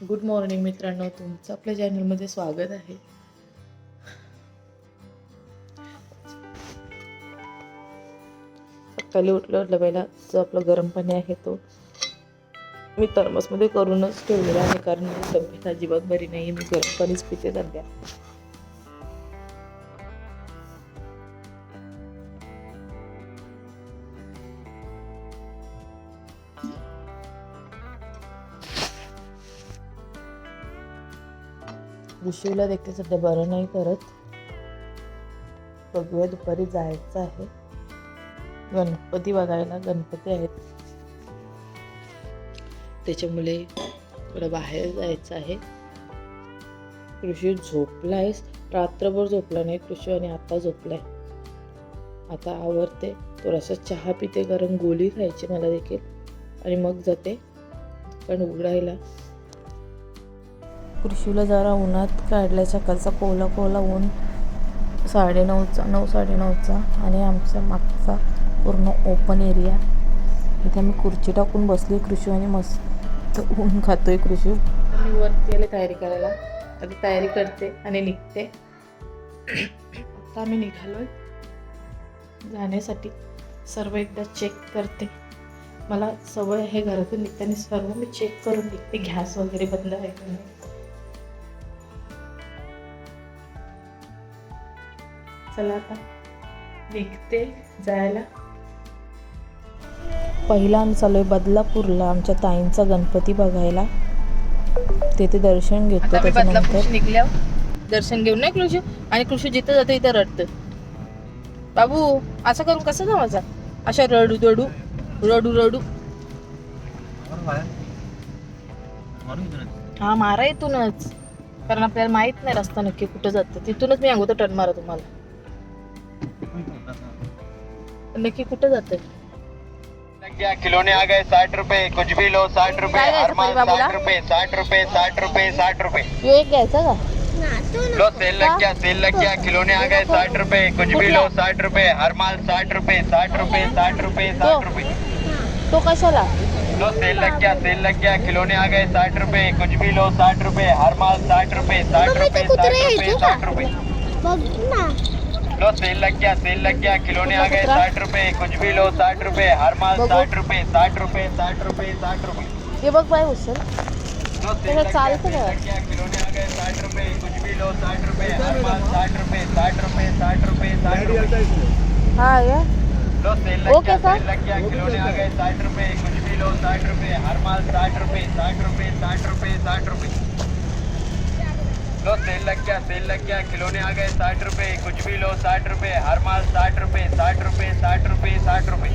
Good morning मित्रांनो. तुमचं आपल्या चॅनलमध्ये स्वागत आहे. सकाळी उठलं उठलं पहिला जो आपलं गरम पाणी आहे तो मी थर्मसमध्ये करूनच ठेवलेला आहे. कारण माझी तब्येत अजिबात बरी नाही मी गरम पाणीच पिते सध्या. ऋषीला देखील सध्या बरं नाही करत. बघूया दुपारी जायचं आहे. गणपती बघायला गणपती आहेत. त्याच्यामुळे थोडं बाहेर जायचं आहे. कृषी झोपला आहेस रात्रभर झोपला नाही कृषी आणि आता झोपलाय. आता आवरते थोडासा चहा पिते कारण गोळी खायची मला देखील. आणि मग जाते. पण उघडायला कृषीला जरा उन्हात काढल्या सकाळचा कोला कोला ऊन साडेनऊचा नऊ साडेनऊचा आणि आमचा मागचा पूर्ण ओपन एरिया इथे आम्ही खुर्ची टाकून बसली कृषी आणि मस्त ऊन खातोय कृषी मी वरती आले तयारी करायला. आता तयारी करते आणि निघते. आता आम्ही निघालो आहे जाण्यासाठी सर्व एकदा चेक करते. मला सवय आहे घरातून निघताना सर्व मी चेक करून निघते. गॅस वगैरे बंद आहे चला आता. निघते जायला. पहिला आम्ही चालू आहे बदलापूरला आमच्या ताईंचा गणपती बघायला. तेथे दर्शन घेतो आता त्याच्यानंतर. निघल्यावर दर्शन घेऊन नाही कृषी आणि कृषी जिथं जातं इथं रडतं. बाबू असं करून कसं जावायचा अशा रडू रडू रडू रडू. हा मारा इथूनच. कारण आपल्याला माहीत नाही रस्ता नक्की कुठं जातं. तिथूनच मी अगोदर टर्न मारा तुम्हाला. नक्की कुठं जातं लग गया खिलौने आ गए साठ रुपए कुछ भी लो साठ रुपए काय घ्यायचं माल पहिले बाबूला? साठ रुपए साठ रुपए साठ रुपए साठ रुपए यो एक घ्यायचा का लो सेल लग गया सेल लग गया खिलौने आ गए साठ रुपए कुछ भी लो साठ रुपए हर माल साठ रुपए साठ रुपए साठ रुपए साठ रुपए तो कशाला लो सेल लग गया सेल लग गया खिलौने आ गए साठ रुपए कुछ भी लो साठ रुपए हर माल साठ रुपए साठ रुपए साठ रुपए साठ रुपए लो सेल लग गया सेल लग गया खिलौने आ गए साठ रुपए कुछ भी लो साठ रुपए हर माल साठ रुपए साठ रुपए साठ रुपए साठ रुपए हे बघ बाय उचल लो सेल लग गया, खिलौने आ गए साठ रुपए कुछ भी लो साठ रुपए हर माल साठ रुपए साठ रुपए साठ रुपए साठ रुपए हा या लो सेल लग गया. सेल लग गया खिलौने आ गए साठ रुपए कुछ भी लो साठ रुपए हर माल साठ रुपए साठ रुपए साठ रुपए साठ रुपए लो सेल लग गया सेल लग गया खिलौने आ गए साठ रुपए कुछ भी लो साठ रुपए हर माल साठ रुपए साठ रुपए साठ रुपए साठ रुपए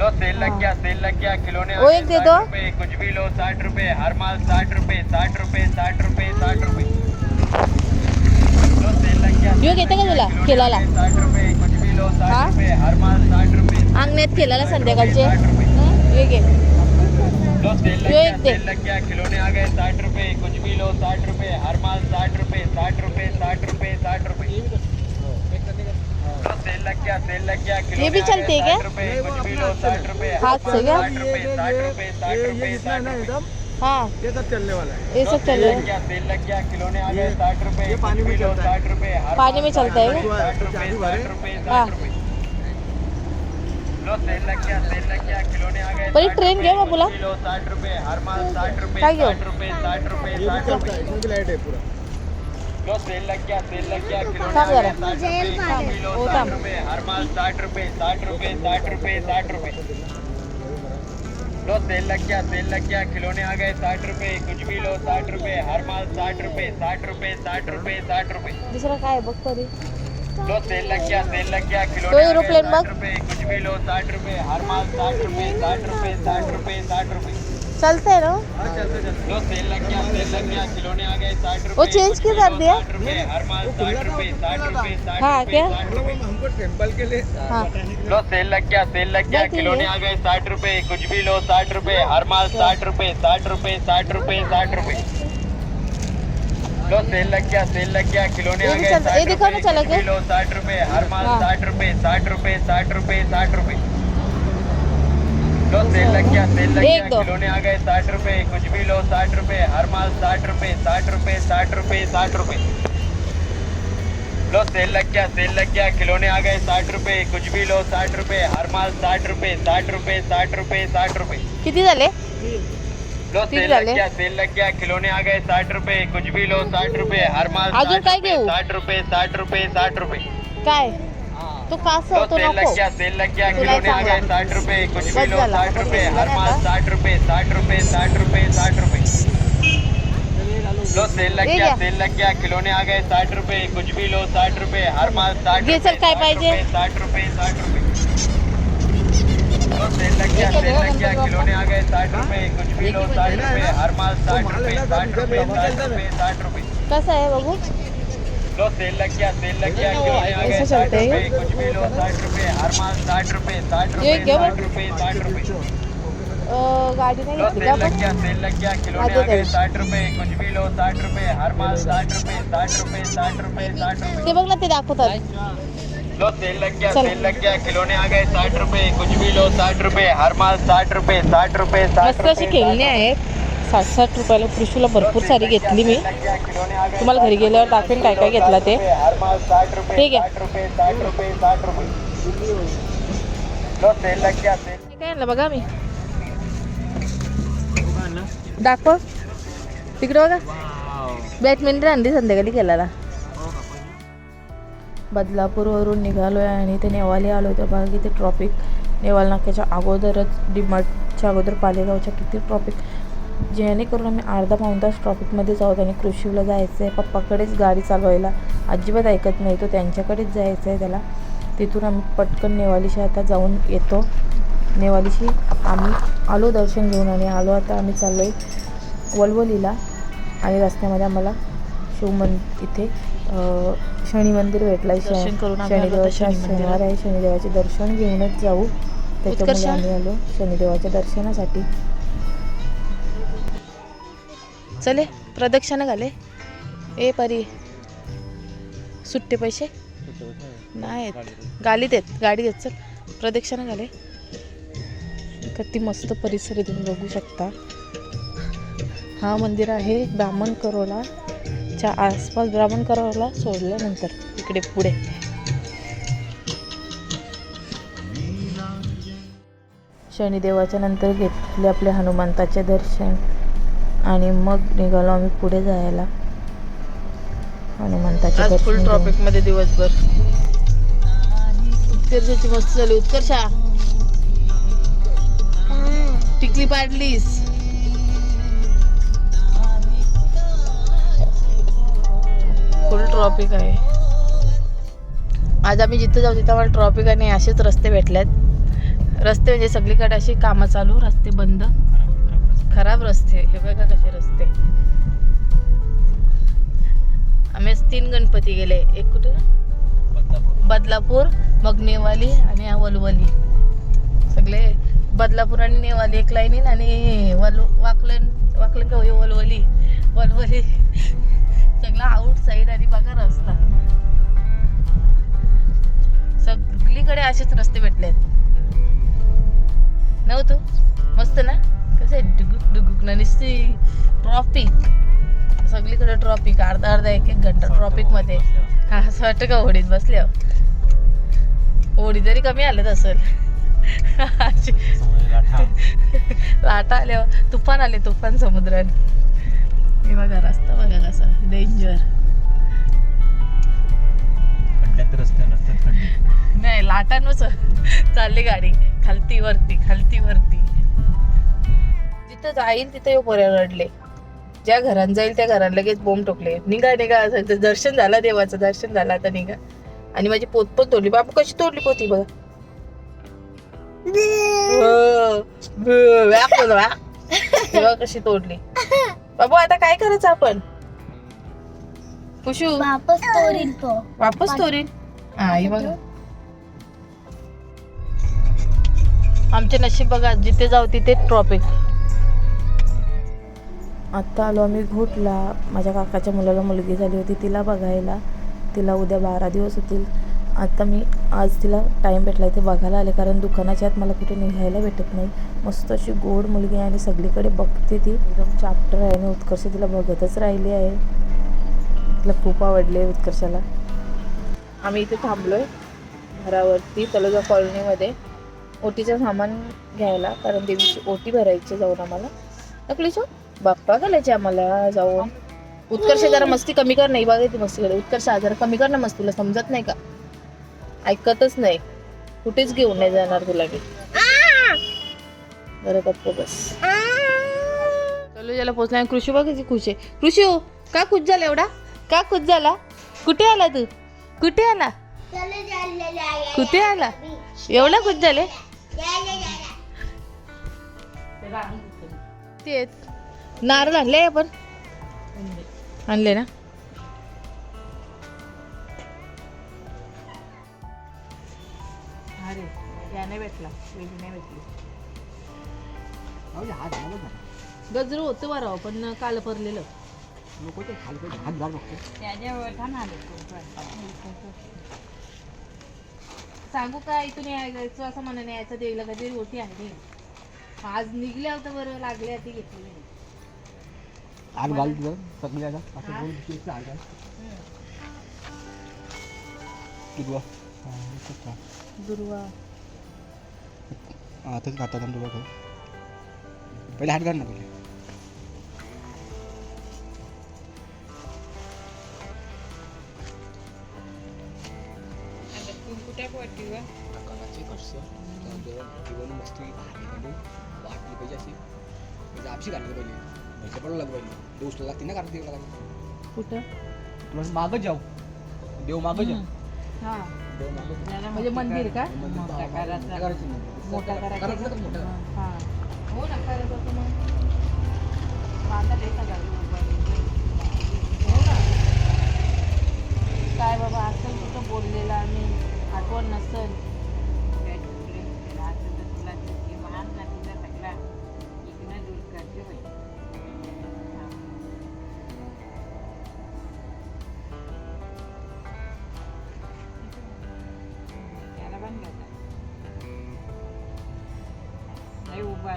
लो सेल लग गया सेल लग गया खिलौने आ वो गए एक दे 60 दो। रुपए कुछ भी लो साठ रुपए हर माल साठ रुपए साठ रुपए साठ रुपए साठ रुपए लो सेल लग गया यो घेते का तुला केलाला साठ रुपए कुछ भी लो हा? साठ रुपए हर माल साठ रुपए अंगण्यात केलाला संध्याकाळचे साठ हं? घे लो सेल लग गया सेल लग गया खिलौने आ गए साठ रुपए कुछ भी लो साठ रुपए हर माल साठ रुपए साठ रुपए साठ रुपए साठ रुपए सेल लग गया सेल लग गया खिलौने भी चलते क्या? 60 रुपए कुछ भी लो साठ रुपए हाथ से क्या? साठ रुपए साठ रुपए साठ रुपए साठ रुपए हाँ ये सब चलने वाला है ये सब चल सेल रहा लग है गया सेल लग गया खिलौने आ गए साठ रुपए ये पानी में चलता है। साठ रुपए पानी में चलता है साठ रुपए साठ रुपए हाँ। साठ रुपए लो सेल लग गया सेल लग गया खिलौने आ गए बड़ी 60 ट्रेन रुपए, घे बाबूला. कुछ भी लो साठ रुपए हर माल साठ रुपए काय घेऊ? साठ रुपए साठ रुपए ये भी साठ चलता रुपए है इसमें भी लाइट है पूरा लो सेल लग गया सेल लग गया खिलौने थांब आ जरा. गए 60 रुपए कुछ भी लो हो, 60 थांब. रुपए हर माल साठ रुपए साठ रुपए साठ रुपए साठ रुपए लो सेल लग गया सेल लग गया खिलौने आ गए साठ रुपए कुछ भी लो साठ रुपए हर माल साठ रुपए साठ रुपए साठ रुपए साठ रुपए दुसरं काय बघ तरी लो सेल लग गया सेल लग गया तो खिलौने एरोप्लेन 60 कुछ भी लो साठ रुपए हर माल साठ रुपए साठ रुपए साठ रुपए साठ रुपए चलतंय ना लो सेल लग गया सेल लग गया खिलौने आ गए साठ रुपए वो चेंज क्यों कर दिया? साठ रुपए हर माल साठ रुपए साठ रुपए साठ हाँ, क्या? साठ रुपए हमको टेंपल के लिए हाँ लो सेल लग गया सेल लग गया खिलौने आ गए साठ रुपए कुछ भी लो साठ रुपए हर माल साठ रुपए साठ रुपए साठ रुपए साठ रुपए लो सेल लग गया सेल लग गया खिलौने आ गए ये रुपए ना चला कुछ भी के। लो साठ रुपए हर माल हाँ। साठ रुपए साठ रुपए साठ रुपए साठ रुपए लो सेल लग गया सेल लग गया खिलौने आ गए साठ रुपए कुछ भी लो साठ रुपए हर माल साठ रुपए साठ रुपए साठ रुपए साठ रुपए लो सेल लग गया सेल लग गया खिलौने आ गए साठ रुपए कुछ भी लो साठ रुपए हर माल साठ रुपए साठ रुपए साठ रुपए साठ रुपए किती झाले लो सेल लग गया सेल लग गया खिलौने आ गए साठ रुपए कुछ भी लो साठ रुपए हर माल अजून काय घेऊ? साठ रुपए साठ रुपए साठ रुपए काय तू कास तो सेल लग नको गया सेल लग गया तुला खिलौने आ गए सांगा. साठ रुपए कुछ भी बस लो झाला, साठ रुपए हर माल. साठ रुपए साठ रुपए साठ रुपए साठ रुपए लो सेल लग गया क्या? सेल लग गया खिलौने आ गए साठ रुपए कुछ भी लो साठ रुपए हर माल साठ घे रुपए काय साठ पाहिजे? रुपए साठ रुपए साठ सेल लग गया सेल लग गया खिलौने आ गए साठ रुपए कुछ भी लो साठ है रुपए हर माल साठ रुपए साठ तो रुपए साठ रुपए साठ रुपए। कसं आहे बघू लो सेल लग गया सेल लग गया खिलौने आ गए साठ हैं? रुपए कुछ भी लो साठ रुपए हर माल साठ रुपए साठ रुपए साठ रुपए साठ रुपए। गाडी नाही सेल लग गया सेल लग गया खिलौने आ गए. साठ रुपए कुछ भी लो साठ रुपए हर माल साठ रुपए साठ रुपए साठ रुपए साठ रुपए। ते बघ ना ते दाखवतात लो सेल लग गया. सेल लग गया खिलौने आ गए साठ रुपए कुछ भी लो साठ रुपए हर माल साठ रुपए साठ रुपए साठ मस्त अशी खेळणी आहेत. साठ साठ रुपयाला कृषीला भरपूर सारी घेतली मी. तुम्हाला घरी गेल्यावर दाखवेन काय काय घेतलं ते. ठीक आहे. काय आणलं बघा मी. दाखव. तिकडे बघा. बॅडमिंटन आणली संध्याकाळी खेळायला बदलापूरवरून निघालो आहे आणि ते नेवाले आलो तर बघा किती ट्रॉफिक नेवाल नाक्याच्या अगोदरच डिमार्टच्या अगोदर पालेगावच्या किती ट्रॉफिक जेणेकरून आम्ही अर्धा पाऊण तास ट्रॉफिकमध्येच आहोत आणि कृषीला जायचं आहे पप्पाकडेच गाडी चालवायला अजिबात ऐकत नाही. तो त्यांच्याकडेच जायचं आहे त्याला. तिथून आम्ही पटकन नेवालीशी आता जाऊन येतो. नेवालीशी आम्ही आलो दर्शन घेऊन आणि आलो आता आम्ही चाललो आहे वलवलीला आणि रस्त्यामध्ये आम्हाला शिवमन इथे शनी मंदिर भेटलं शनिदेवाच्या. शनिवार आहे शनिदेवाचे दर्शन घेऊनच जाऊ. त्याच्यामुळे? आम्ही आलो शनिदेवाच्या दर्शनासाठी. चले प्रदक्षिणा घाले. ए परी सुट्टे पैसे? नाही गालीत आहेत गाडी देत चल. प्रदक्षिणा घाले. किती मस्त परिसर तुम्ही बघू शकता. हा मंदिर आहे ब्राह्मण करोला. च्या आसपास ब्राह्मण करोला सोडल्यानंतर इकडे पुढे. शनिदेवाच्या नंतर घेतले आपले हनुमंताचे दर्शन आणि मग निघालो आम्ही पुढे जायला. हनुमंताचे आज फुल. ट्रॉफिकमध्ये दिवसभर. उत्कर्षाची मस्त झाली उत्कर्षा. टिकली पाडलीस. फुल ट्रॉफिक आहे. आज आम्ही जिथं जाऊ तिथं आम्हाला ट्रॉफिक आणि असेच रस्ते भेटल्यात रस्ते म्हणजे सगळीकडे अशी कामं चालू रस्ते बंद. खराब रस्ते हे बघा कसे रस्ते. आम्ही तीन गणपती गेले. एक कुठे? बदलापूर. मग नेवाली आणि वलवली. सगळे बदलापूर आणि नेवाली एक लाईनीन आणि वल वाकलन वाकलन का वलवली. वलवली. सगळं आउट साईड आणि बघा रस्ता. सगळीकडे असेच रस्ते भेटलेत. नव्हतो मस्त ना? कसे डुगुक डुगुक ना नुसती ट्रॉफिक सगळीकडे ट्रॉफिक अर्धा अर्धा एक एक घंटा ट्रॉफिकमध्ये. हा असं वाटतं का होडीत बसल्यावर? होडी जरी कमी आलं असेल लाटा आल्यावर तुफान आले तुफान समुद्रात. हे बघा रस्ता बघा कसा डेंजर रस्ते नसतात खड्डे. नाही लाटानुसार चालली गाडी. खालती वरती खालती वरती. जिथं जाईल तिथे रडले. ज्या घरात जाईल त्या घरात लगेच बोंब टोकले. निघा निघा दर्शन झालं देवाचं दर्शन झालं आता निघा. आणि माझी पोत पण तोडली. बापू कशी तोडली पोती बघा कशी तोडली. बाबू आता काय करायचं आपण? कुशू वापस तोरील तो. वापस तोरील हा ही बघा. आमचे नशीब बघा जिथे जाऊ तिथे ट्रॉफिक आत्ता आलो आम्ही घोटला. माझ्या काकाच्या मुलाला मुलगी झाली होती. तिला बघायला. तिला उद्या बारा दिवस होतील. आता मी आज तिला टाईम भेटला ते बघायला आले कारण दुकानाच्या आत मला कुठे निघायला भेटत नाही. मस्त अशी गोड मुलगी आहे आणि सगळीकडे बघते ती. एकदम चाप्टर आहे आणि उत्कर्ष तिला बघतच राहिली आहे. तिला खूप आवडले उत्कर्षाला. आम्ही इथे थांबलोय घरावरती तलोजा कॉलनीमध्ये. ओटीचं सामान घ्यायला कारण देवीची ओटी भरायची जाऊन आम्हाला. नकलीचो बाप्पा घालायचे आम्हाला जाऊन. उत्कर्ष जरा मस्ती कमी कर नाही बघायची मस्तीकडे. मस्ती कर उत्कर्ष जरा कमी कर ना मस्तीला समजत नाही का? ऐकतच नाही. कुठेच घेऊन नाही जाणार तुला मी. जरा गप्प बस. तलोजाला पोचला कृषी बघ किती खुश आहे. कृषी हो का खुश झाला एवढा? का खुश झाला? कुठे आला तू? कुठे आला? कुठे आला? एवढा खुश झाले? ते. नारळ आणले आपण? आणले ना? भेटला. वेली नाही भेटली. गजरू होतं बरं पण काल परलेलं. सांगू का इथून यायचं असं म्हणा नाही यायचं देवीला कधी रोटी आहे आज निघले होतं बरं लागले ते घेतले. आग घाल तुझं सगळी आता असं बोल किती आग घाल किती वा? दुर्वा. आताच घातात तुला तो पहिले हात घाल ना पहिले. वाटली पाहिजे अशी म्हणजे आपशी घालली पाहिजे पैसे पडू लागले पाहिजे दोस्त लागते ना कारण देवला लागते कुठं? तुला मागच जाऊ. देव मागच जाऊ. हा. म्हणजे मंदिर का? मोठा. करायचं हा. हो ना करायचं होतं मग. हो ना. काय बाबा असं कुठं बोललेलं आणि आठवण नसेल.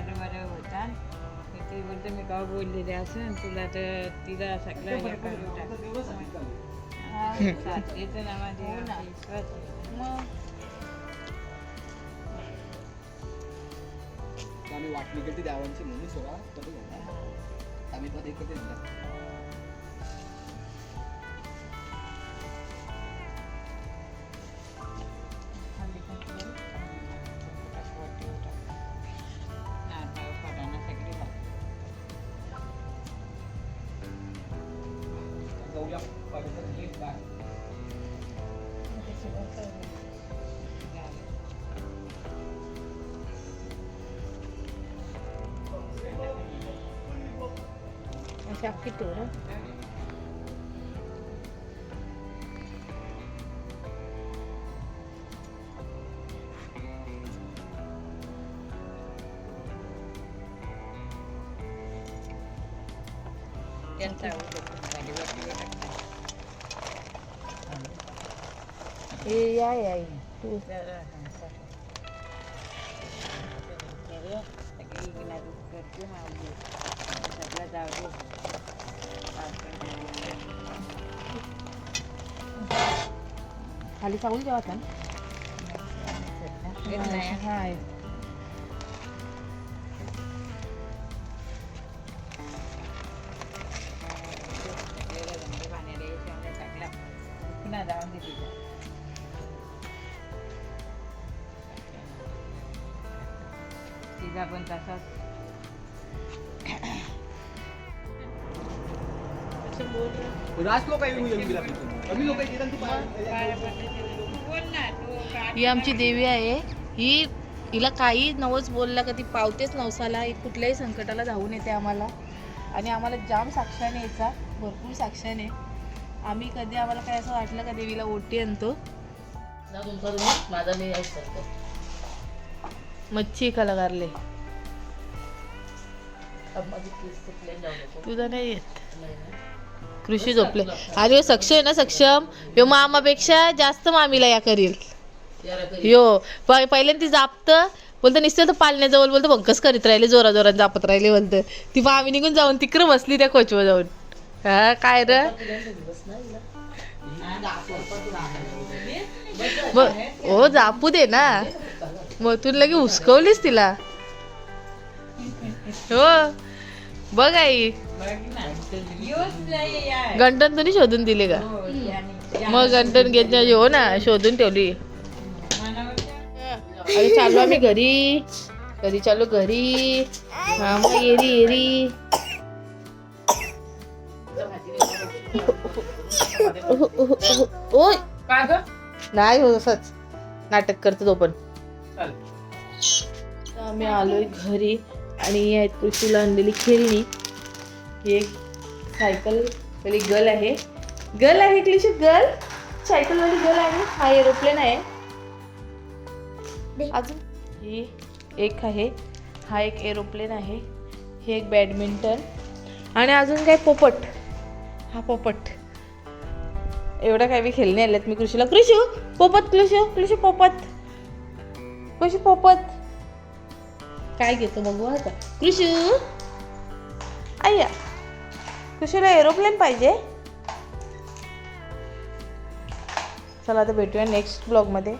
उभारलं बरं होता. ते बोलते मी का बोललेले असं तुला तर तिला सगळं हे करून टाक. सासरीचं ना. माझे विश्वास. मग? आम्ही वाटणी केली देवांची म्हणून सोळा तर आम्ही पण एकत्र अशी अख्खी टोळं त्यांचा उद्योग खाली वरती टाकतात. ए या या या. तू जरा हंसा. सगळं सगळी गिनारी करते हा उद्योग. सगळं जाऊ दे. खाली चावून जेवा घेत नाही. हा ही आमची देवी आहे. ही हिला काही नवस बोलला का ती पावतेच नवसाला ही कुठल्याही संकटाला धावून येते आम्हाला. आणि आम्हाला जाम साक्षाने यायचा भरपूर साक्षाने आम्ही कधी आम्हाला काय असं वाटलं का देवीला ओटी आणतो? माझा मच्छी कलाकारले तुझा नाही येत. कृषी झोपले. अरे हो, सक्षम आहे ना सक्षम? यो मामापेक्षा जास्त मामीला या करील. यो प- पहिल्यांदा ती जापत बोलतं निसतं तर पालण्याजवळ बोलतं भंकस करीत राहिले जोरा जोरात जापत राहिले बोलतं ती मामी निघून जाऊन तिकडं बसली त्या कोचवर जाऊन. हा काय र? हो जापू दे ना. मग तू लगे हुसकवलीस तिला. हो बघ आई. गंटन तुम्ही शोधून दिले का? मग गंटन घेत हो ना शोधून ठेवली. अरे चाललो आम्ही घरी. घरी चाललो घरी. हा मग येरी येरी ओय. नाही हो असंच. नाटक करतो तो पण. आम्ही आलोय घरी आणि कृषीला आणलेली खेळणी. ही एक सायकल वाली गर्ल आहे. गर्ल आहे क्लिशी गर्ल सायकल वाली गर्ल आहे. हा एरोप्लेन आहे. अजून? ही एक आहे. हा एक एरोप्लेन आहे. हे एक बॅडमिंटन आणि अजून काय पोपट? हा पोपट. एवढं काय मी खेळणे आलेत मी कृषीला. कृषू पोपट कृषू कृषी पोपट. कृषी पोपट. काय घेतो बघू आता. कृषू. आय्या कशाला एरोप्लेन पाहिजे? चला आता भेटूया नेक्स्ट ब्लॉगमध्ये